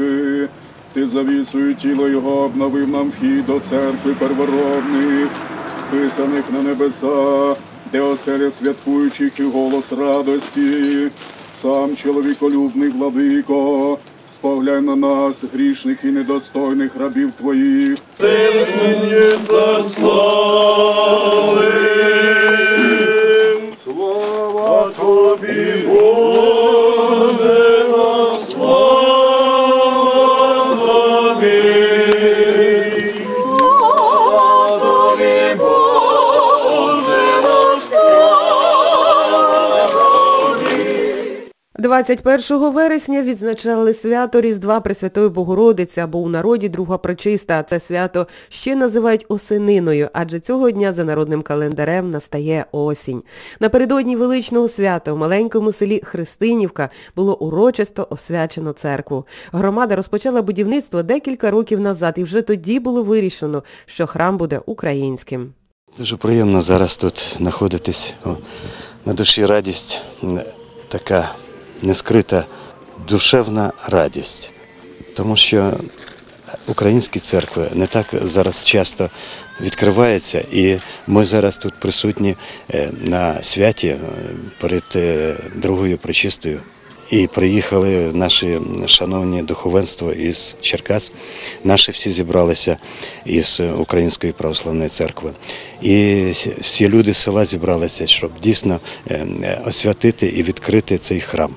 навіки. Ти завісою тіло його обновив нам вхід до церкви первородних, вписаних на небеса, де оселя святкуючих і голос радості. Сам чоловіколюбний владико, споглянь на нас, грішних і недостойних рабів твоїх. Ти Слава тобі, Боже, 21 вересня відзначали свято Різдва Пресвятої Богородиці або у народі Друга Пречиста. Це свято ще називають осениною, адже цього дня за народним календарем настає осінь. Напередодні величного свята в маленькому селі Христинівка було урочисто освячено церкву. Громада розпочала будівництво декілька років назад і вже тоді було вирішено, що храм буде українським. Дуже приємно зараз тут знаходитись. На душі радість, така нескрита душевна радість. Тому що українські церкви не так зараз часто відкриваються, і ми зараз тут присутні е, на святі е, перед е, другою причистою. І приїхали наші шановні духовенство із Черкас. Наші всі зібралися із Української православної церкви. І всі люди з села зібралися, щоб дійсно е, освятити і відкрити цей храм.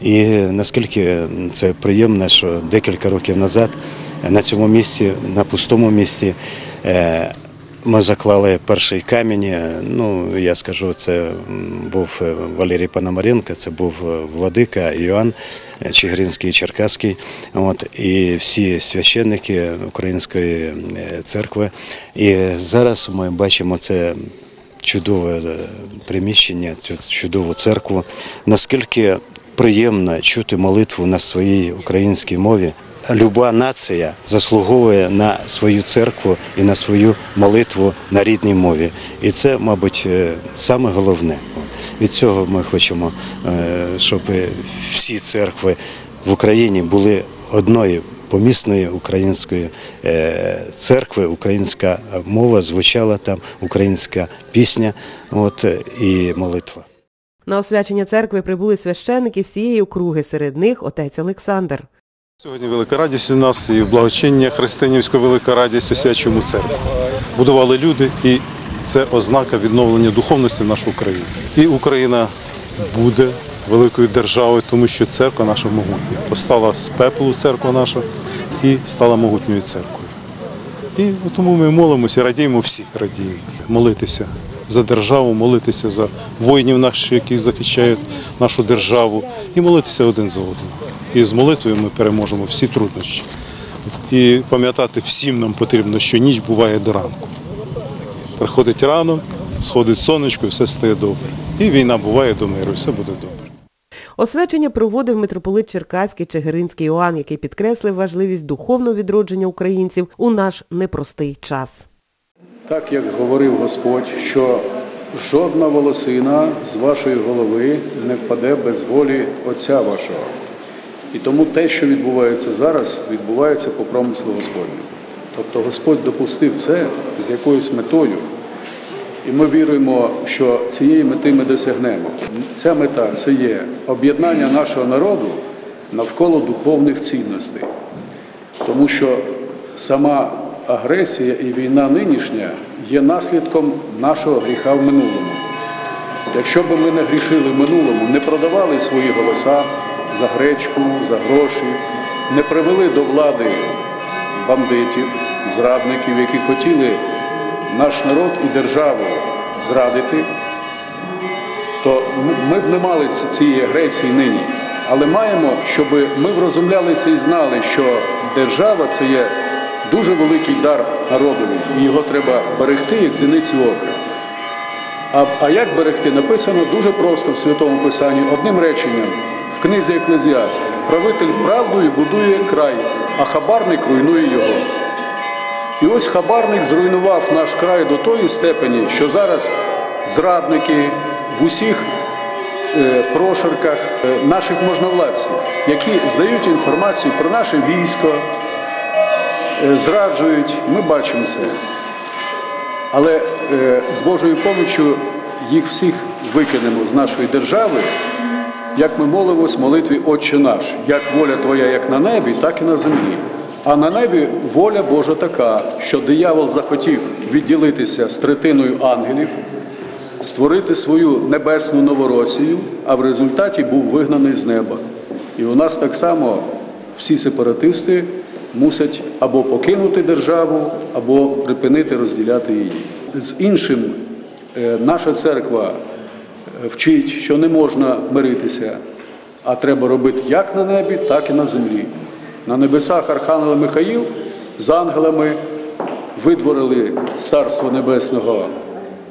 І наскільки це приємно, що декілька років назад на цьому місці, на пустому місці, е, ми заклали перший камінь. Е, Ну, я скажу, це був е, Валерій Пономаренко, це був е, владика Іоанн е, Чигиринський Черкаський. От, і всі священники Української церкви. І зараз ми бачимо це чудове приміщення, цю чудову церкву. Наскільки приємно чути молитву на своїй українській мові. Люба нація заслуговує на свою церкву і на свою молитву на рідній мові. І це, мабуть, е, саме головне. Від цього ми хочемо, е, щоб всі церкви в Україні були одною помісної української е, церкви, українська мова звучала там, українська пісня, от і молитва. На освячення церкви прибули священники всієї округи, серед них отець Олександр. Сьогодні велика радість у нас і благочиння Христинівського велика радість освячуємо церкву. Будували люди, і це ознака відновлення духовності в нашу Україну. І Україна буде великою державою, тому що церква наша могутня. Постала з пеплу церква наша і стала могутньою церквою. І тому ми молимося, радіємо всі, радіємо. Молитися за державу, молитися за воїнів наших, які захищають нашу державу, і молитися один за одним. І з молитвою ми переможемо всі труднощі. І пам'ятати всім нам потрібно, що ніч буває до ранку. Приходить ранок, сходить сонечко, і все стає добре. І війна буває до миру, і все буде добре. Освячення проводив митрополит Черкаський Чигиринський Іоанн, який підкреслив важливість духовного відродження українців у наш непростий час. Так як говорив Господь, що жодна волосина з вашої голови не впаде без волі Отця вашого. І тому те, що відбувається зараз, відбувається по промислу Господню. Тобто Господь допустив це з якоюсь метою, і ми віруємо, що цієї мети ми досягнемо. Ця мета це є об'єднання нашого народу навколо духовних цінностей. Тому що сама агресія і війна нинішня є наслідком нашого гріха в минулому. Якщо б ми не грішили в минулому, не продавали свої голоса за гречку, за гроші, не привели до влади бандитів, зрадників, які хотіли наш народ і державу зрадити, то ми б не мали цієї агресії нині. Але маємо, щоб ми врозумлялися і знали, що держава це є дуже великий дар народові, і його треба берегти як зіниці ока. А, а як берегти? Написано дуже просто в Святому Писанні одним реченням книзі Еклезіаст. Правитель правдою будує край, а хабарник руйнує його. І ось хабарник зруйнував наш край до тої степені, що зараз зрадники в усіх е, прошарках е, наших можновладців, які здають інформацію про наше військо, е, зраджують. Ми бачимо це. Але з Божою поміччю їх всіх викинемо з нашої держави, як ми молимось в молитві Отче наш, як воля Твоя як на небі, так і на землі. А на небі воля Божа така, що диявол захотів відділитися з третиною ангелів, створити свою небесну новоросію, а в результаті був вигнаний з неба. І у нас так само всі сепаратисти мусять або покинути державу, або припинити розділяти її. З іншим е, наша церква вчить, що не можна миритися, а треба робити як на небі, так і на землі. На небесах Архангел Михаїл з ангелами видворили з Царства Небесного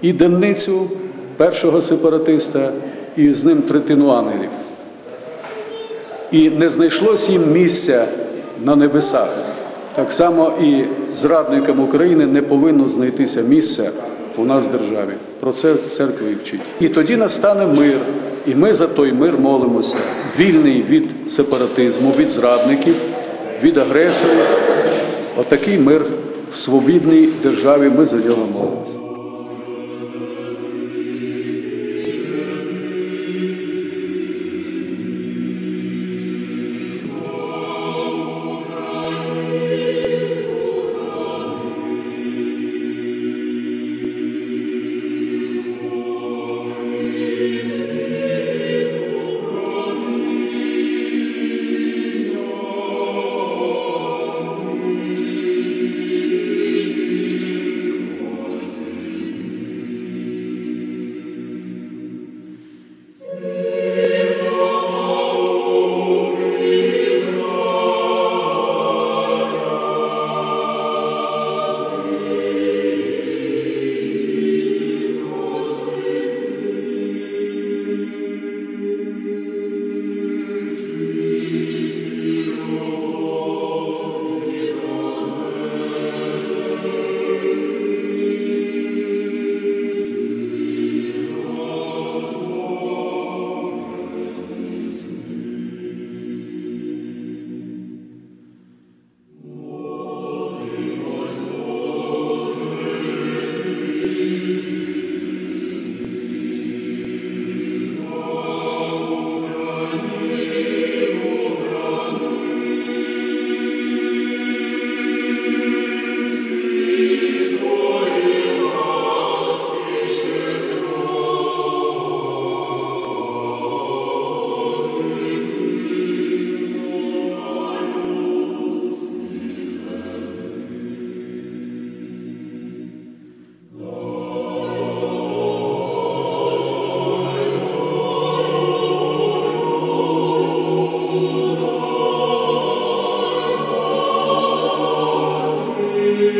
і денницю першого сепаратиста, і з ним третину ангелів. І не знайшлось їм місця на небесах. Так само і зрадникам України не повинно знайтися місця у нас в державі. Про це церква і вчить. І тоді настане мир, і ми за той мир молимося, вільний від сепаратизму, від зрадників, від агресорів. Отакий мир в свобідній державі ми за нього молимося.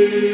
you.